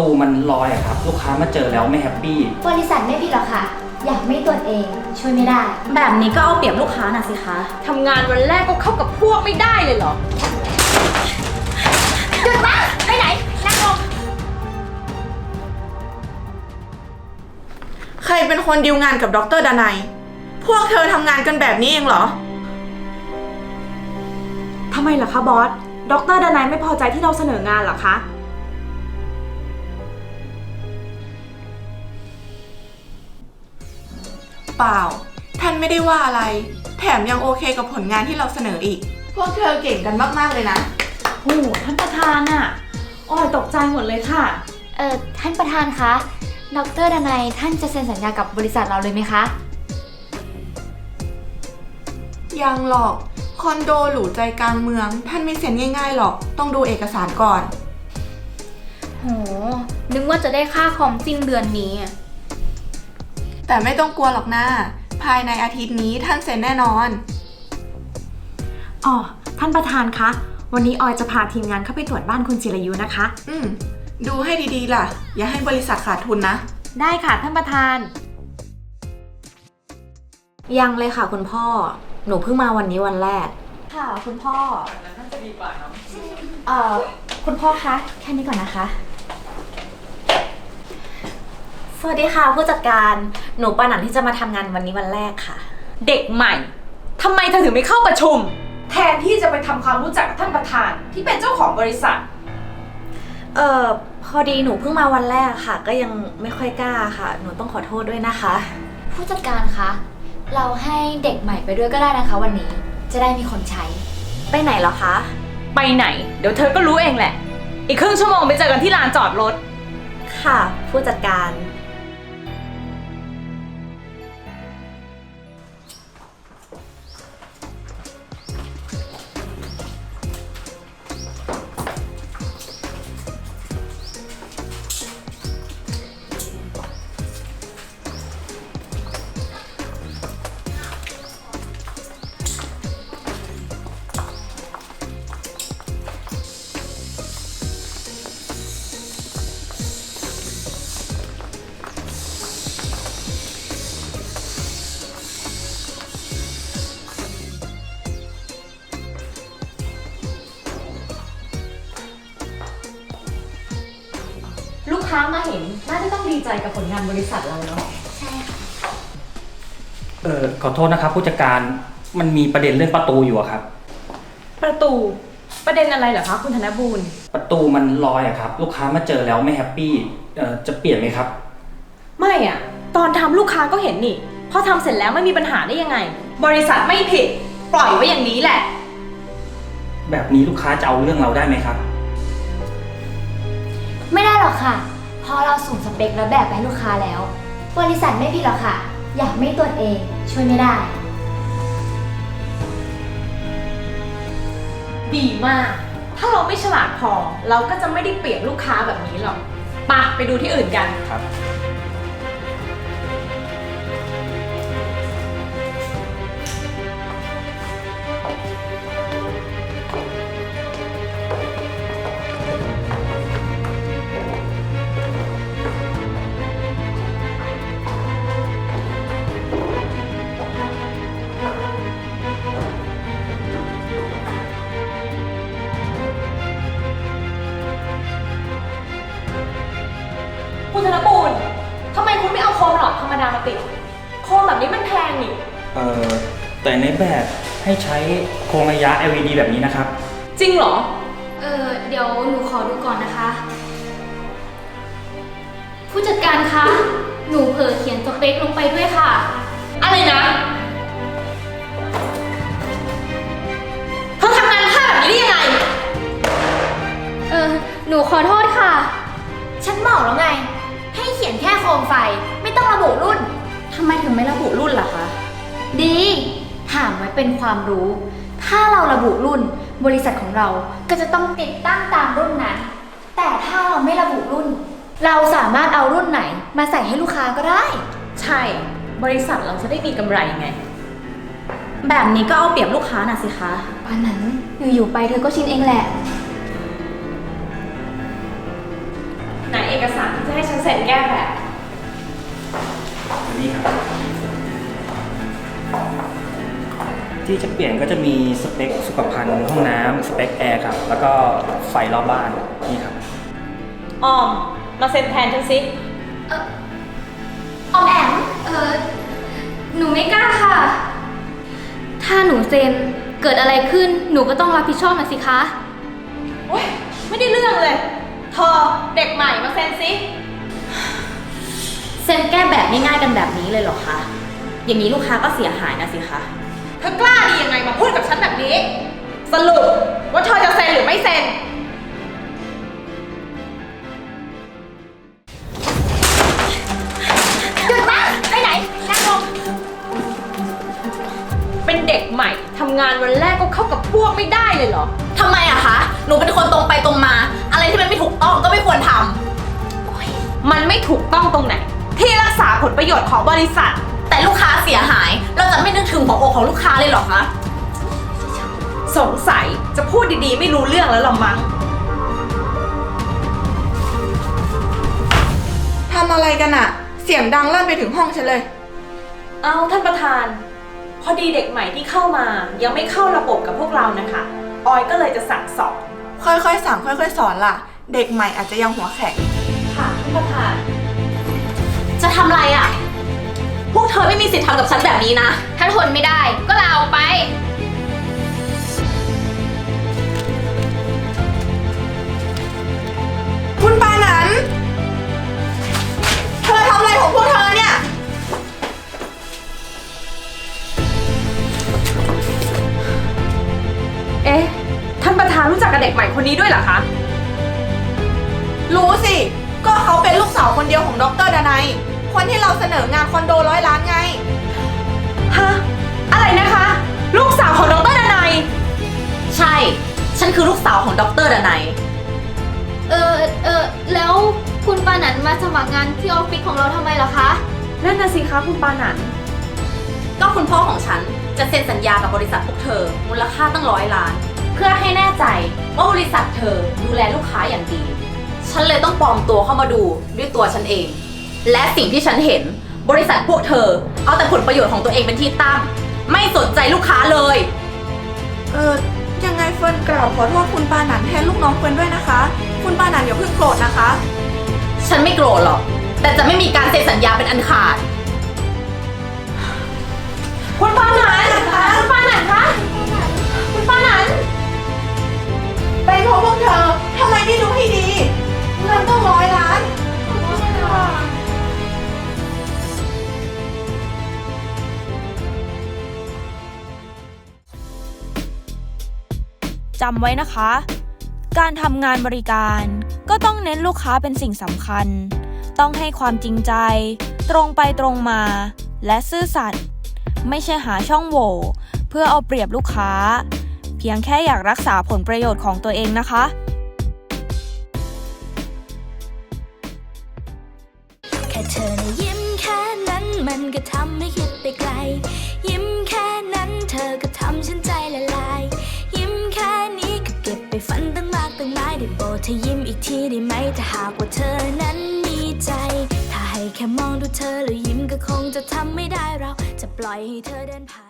ตูมันลอยอะครับ ลูกค้ามาเจอแล้วไม่แฮปปี้ บริษัทไม่ผิดหรอกค่ะ อยากไม่ตรวจเอง ช่วยไม่ได้ แบบนี้ก็เอาเปรียบลูกค้าน่ะสิคะ ทำงานวันแรกก็เข้ากับพวกไม่ได้เลยเหรอ หยุดนะไปไหนนั่งลงใครเป็นคนดีลงานกับดรดานัยพวกเธอทำงานกันแบบนี้เองเหรอ ทำไมล่ะคะบอส ดรดนายไม่พอใจที่เราเสนองานเหรอคะ เปล่า ท่านไม่ได้ว่าอะไร แถมยังโอเคกับผลงานที่เราเสนออีก พวกเธอเก่งกันมากๆเลยนะ โอ้โหท่านประธานอะออยตกใจหมดเลยค่ะ เอ่อท่านประธานคะ ดรดนัยท่านจะเซ็นสัญญากับบริษัทเราเลยไหมคะ ยังหรอก คอนโดหรูใจกลางเมือง ท่านไม่เซ็นง่ายๆหรอก ต้องดูเอกสารก่อน โห นึกว่าจะได้ค่าคอมสิ้นเดือนนี้ แต่ไม่ต้องกลัวหรอกนะภายในอาทิตย์นี้ท่านเซ็นแน่นอน อ๋อ ท่านประธานคะ วันนี้ออยจะพาทีมงานเข้าไปตรวจบ้านคุณจิรายุนะคะ อืม ดูให้ดีๆล่ะ อย่าให้บริษัทขาดทุนนะ ได้ค่ะท่านประธาน ยังเลยค่ะคุณพ่อ หนูเพิ่งมาวันนี้วันแรก ค่ะคุณพ่อเอ่อ คุณพ่อคะ แค่นี้ก่อนนะคะ สวัสดีค่ะ ผู้จัดการหนูปานันที่จะมาทำงานวันนี้วันแรกค่ะ เด็กใหม่ ทำไมเธอถึงไม่เข้าประชุม แทนที่จะไปทำความรู้จักกับท่านประธานที่เป็นเจ้าของบริษัท เอ่อพอดีหนูเพิ่งมาวันแรกค่ะ ก็ยังไม่ค่อยกล้าค่ะ หนูต้องขอโทษด้วยนะคะ ผู้จัดการคะ เราให้เด็กใหม่ไปด้วยก็ได้นะคะ วันนี้ จะได้มีคนใช้ ไปไหนเหรอคะ ไปไหน เดี๋ยวเธอก็รู้เองแหละ อีกครึ่งชั่วโมงไปเจอกันที่ลานจอดรถ ค่ะ ผู้จัดการ ค้ามาเห็น น่าจะต้องดีใจกับผลงานบริษัทเราเนาะใช่ค่ะเออขอโทษนะครับผู้จัดการมันมีประเด็นเรื่องประตูอยู่อะครับ ประตูประเด็นอะไรเหรอคะคุณธนบูรณ์ ประตูมันลอยอะครับ ลูกค้ามาเจอแล้วไม่แฮปปี้เออจะเปลี่ยนไหมครับ ไม่อะตอนทำลูกค้าก็เห็นนี่พอทำเสร็จแล้วไม่มีปัญหาได้ยังไง บริษัทไม่ผิด ปล่อยไว้อย่างนี้แหละ แบบนี้ลูกค้าจะเอาเรื่องเราได้ไหมครับ ไม่ได้หรอกค่ะ เพราะเราส่งสเปคและแบบไปให้ลูกค้าแล้ว บริษัทไม่ผิดหรอกค่ะ อยากไม่ตรวจเองช่วยไม่ได้ ดีมาก ถ้าเราไม่ฉลาดพอ เราก็จะไม่ได้เปรียบลูกค้าแบบนี้หรอกไปะไปดูที่อื่นกัน ครับ ออแต่ในแบบให้ใช้โครงระยะ LED แบบนี้นะครับ จริงเหรอ เออเดี๋ยวหนูขอดูก่อนนะคะ ผู้จัดการคะ หนูเผลอเขียนสเปคลงไปด้วยค่ะ อะไรนะ ความรู้ ถ้าเราระบุรุ่น บริษัทของเราก็จะต้องติดตั้งตามรุ่นนั้น แต่ถ้าเราไม่ระบุรุ่น เราสามารถเอารุ่นไหนมาใส่ให้ลูกค้าก็ได้ ใช่ บริษัทเราจะได้มีกำไรไง แบบนี้ก็เอาเปรียบลูกค้าน่ะสิคะปานนั้นอยู่ๆไปเธอก็ชินเองแหละ ไหนเอกสารที่จะให้ฉันเซ็นแก้แบบ นี่ครับ ที่จะเปลี่ยนก็จะมีสเปคสุขภัณฑ์ห้องน้ำสเปคแอร์ครับ แล้วก็ไฟรอบบ้านนี่ครับ ออม มาเซ็นแทนฉันสิออมแอม เออ หนูไม่กล้าค่ะ ถ้าหนูเซ็นเกิดอะไรขึ้น หนูก็ต้องรับผิดชอบนะสิคะ โอ๊ย ไม่ได้เรื่องเลย เธอเด็กใหม่มาเซ็นสิ เซ็นแก้แบบง่ายๆกันแบบนี้เลยเหรอคะ อย่างนี้ลูกค้าก็เสียหายนะสิคะ เธอกล้าดียังไงมาพูดกับฉันแบบนี้ สรุปว่าเธอจะเซ็นหรือไม่เซ็น หยุดนะไปไหนนั่งลงเป็นเด็กใหม่ทำงานวันแรกก็เข้ากับพวกไม่ได้เลยเหรอ ทำไมอะคะ หนูเป็นคนตรงไปตรงมา อะไรที่มันไม่ถูกต้องก็ไม่ควรทำมันไม่ถูกต้องตรงไหน ที่รักษาผลประโยชน์ของบริษัท แต่ลูกค้าเสียหาย ของลูกค้าเลยเหรอคะ สงสัยจะพูดดีๆ ไม่รู้เรื่องแล้วละมั้ง ทำอะไรกันอะเสียงดังลั่นไปถึงห้องฉันเลย เอาท่านประธาน พอดีเด็กใหม่ที่เข้ามา ยังไม่เข้าระบบกับพวกเรานะคะ ออยก็เลยจะสั่งสอนค่อยๆสั่งค่อยๆ สอนล่ะ เด็กใหม่อาจจะยังหัวแข็งค่ะท่านประธาน จะทำอะไรอะ พวกเธอไม่มีสิทธิ์ทำกับฉันแบบนี้นะ ถ้าทนไม่ได้ก็ลาออกไป คุณปานันเธอทำอะไรของพวกเธอเนี่ย เอ๊ะ ท่านประธานรู้จักกับเด็กใหม่คนนี้ด้วยเหรอคะ รู้สิ ก็เขาเป็นลูกสาวคนเดียวของดรดนัย คนที่เราเสนองานคอนโดร้อยล้านไง ฮะ อะไรนะคะ ลูกสาวของดรดนัยใช่ ฉันคือลูกสาวของดรดนัยเออเออแล้วคุณปานันมาสมัครงานที่ออฟฟิศของเราทำไมเหรอคะนั่นน่ะสิคะคุณปานันก็คุณพ่อของฉันจะเซ็นสัญญากับบริษัทพวกเธอ มูลค่าตั้งร้อยล้าน เพื่อให้แน่ใจว่าบริษัทเธอดูแลลูกค้าอย่างดี ฉันเลยต้องปลอมตัวเข้ามาดูด้วยตัวฉันเอง และสิ่งที่ฉันเห็น บริษัทพวกเธอ เอาแต่ผลประโยชน์ของตัวเองเป็นที่ตั้ง ไม่สนใจลูกค้าเลย เออยังไงเฟิร์นกล่าวขอโทษคุณปานันแทนลูกน้องเฟิร์นด้วยนะคะ คุณปานันอย่าเพิ่งโกรธนะคะ ฉันไม่โกรธหรอก แต่จะไม่มีการเซ็นสัญญาเป็นอันขาด คุณปานันคุณปานันคะคุณปานันเป็นเพราะพวกเธอทำไมไม่ดูให้ดีเงินต้องร้อยล้าน จำไว้นะคะ การทำงานบริการก็ต้องเน้นลูกค้าเป็นสิ่งสำคัญ ต้องให้ความจริงใจ ตรงไปตรงมา และซื่อสัตย์ไม่ใช่หาช่องโหว่เพื่อเอาเปรียบลูกค้า เพียงแค่อยากรักษาผลประโยชน์ของตัวเองนะคะ ได้เราจะปล่อยให้เธอเดินผ่าน